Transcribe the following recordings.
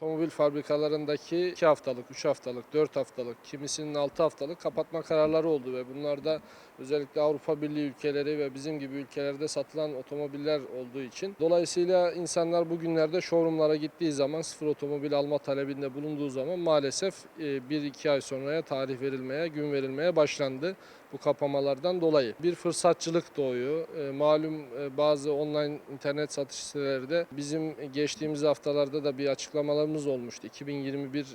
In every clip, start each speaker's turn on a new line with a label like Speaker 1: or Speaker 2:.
Speaker 1: Otomobil fabrikalarındaki 2 haftalık, 3 haftalık, 4 haftalık, kimisinin 6 haftalık kapatma kararları oldu ve bunlarda özellikle Avrupa Birliği ülkeleri ve bizim gibi ülkelerde satılan otomobiller olduğu için. Dolayısıyla insanlar bugünlerde showroomlara gittiği zaman sıfır otomobil alma talebinde bulunduğu zaman maalesef 1-2 ay sonraya tarih verilmeye, gün verilmeye başlandı bu kapamalardan dolayı. Bir fırsatçılık doğuyor. E, malum e, bazı online internet satış siteleri de bizim geçtiğimiz haftalarda da bir açıklamalarımız olmuştu. 2021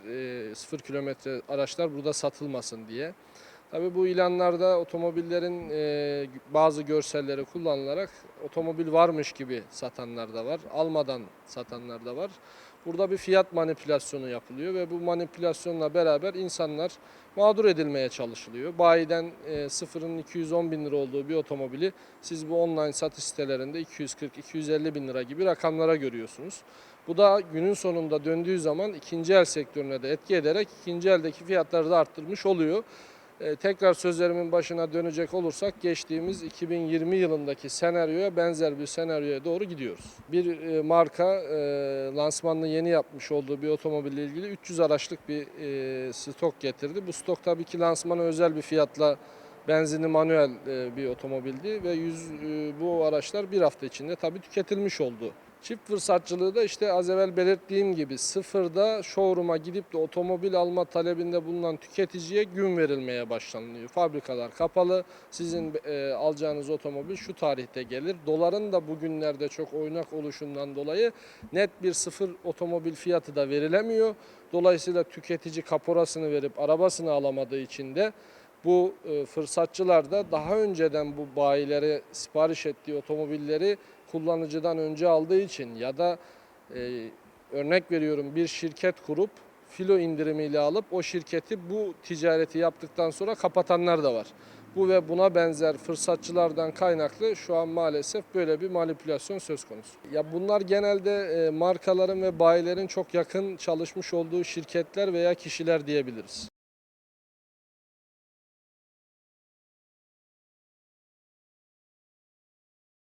Speaker 1: e, sıfır kilometre araçlar burada satılmasın diye. Tabii bu ilanlarda otomobillerin e, bazı görselleri kullanılarak otomobil varmış gibi satanlar da var. Almadan satanlar da var. Burada bir fiyat manipülasyonu yapılıyor ve bu manipülasyonla beraber insanlar mağdur edilmeye çalışılıyor. Bayiden e, sıfırın 210 bin lira olduğu bir otomobili siz bu online satış sitelerinde 240-250 bin lira gibi rakamlara görüyorsunuz. Bu da günün sonunda döndüğü zaman ikinci el sektörüne de etki ederek ikinci eldeki fiyatları da arttırmış oluyor. E, tekrar sözlerimin başına dönecek olursak geçtiğimiz 2020 yılındaki senaryoya benzer bir senaryoya doğru gidiyoruz. Bir e, marka e, lansmanını yeni yapmış olduğu bir otomobille ilgili 300 araçlık bir e, stok getirdi. Bu stok tabii ki lansmana özel bir fiyatla benzinli manuel e, bir otomobildi ve 100 e, bu araçlar bir hafta içinde tabii tüketilmiş oldu. Çift fırsatçılığı da işte az evvel belirttiğim gibi sıfırda showroom'a gidip de otomobil alma talebinde bulunan tüketiciye gün verilmeye başlanıyor. Fabrikalar kapalı. Sizin e, alacağınız otomobil şu tarihte gelir. Doların da bugünlerde çok oynak oluşundan dolayı net bir sıfır otomobil fiyatı da verilemiyor. Dolayısıyla tüketici kaporasını verip arabasını alamadığı için de bu e, fırsatçılar da daha önceden bu bayilere sipariş ettiği otomobilleri kullanıcıdan önce aldığı için ya da e, örnek veriyorum bir şirket kurup filo indirimiyle alıp o şirketi bu ticareti yaptıktan sonra kapatanlar da var. Bu ve buna benzer fırsatçılardan kaynaklı şu an maalesef böyle bir manipülasyon söz konusu. Ya bunlar genelde e, markaların ve bayilerin çok yakın çalışmış olduğu şirketler veya kişiler diyebiliriz.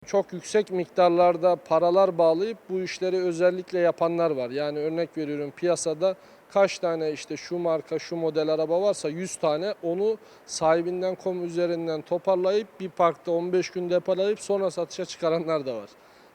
Speaker 1: Çok yüksek miktarlarda paralar bağlayıp bu işleri özellikle yapanlar var. Yani örnek veriyorum piyasada kaç tane işte şu marka şu model araba varsa 100 tane onu sahibinden kom üzerinden toparlayıp bir parkta 15 gün depolayıp sonra satışa çıkaranlar da var.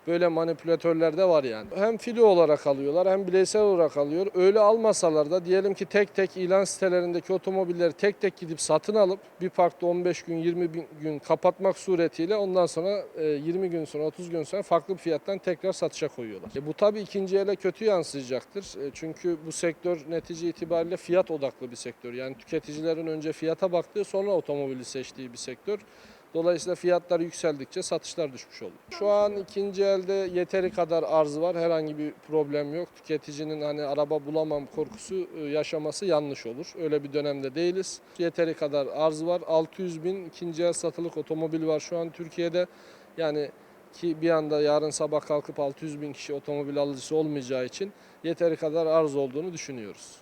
Speaker 1: Böyle manipülatörler de var yani. Hem filo olarak alıyorlar hem bireysel olarak alıyor. Öyle almasalar da diyelim ki tek tek ilan sitelerindeki otomobilleri tek tek gidip satın alıp bir parkta 15 gün 20 bin- gün kapatmak suretiyle ondan sonra e, 20 gün sonra 30 gün sonra farklı bir fiyattan tekrar satışa koyuyorlar. E, bu tabii ikinci ele kötü yansıyacaktır. E, çünkü bu sektör netice itibariyle fiyat odaklı bir sektör. Yani tüketicilerin önce fiyata baktığı sonra otomobili seçtiği bir sektör. Dolayısıyla fiyatlar yükseldikçe satışlar düşmüş oldu. Şu an ikinci elde yeteri kadar arz var. Herhangi bir problem yok. Tüketicinin hani araba bulamam korkusu e, yaşaması yanlış olur. Öyle bir dönemde değiliz. Yeteri kadar arz var. 600 bin ikinci el satılık otomobil var şu an Türkiye'de. Yani ki bir anda yarın sabah kalkıp 600 bin kişi otomobil alıcısı olmayacağı için yeteri kadar arz olduğunu düşünüyoruz.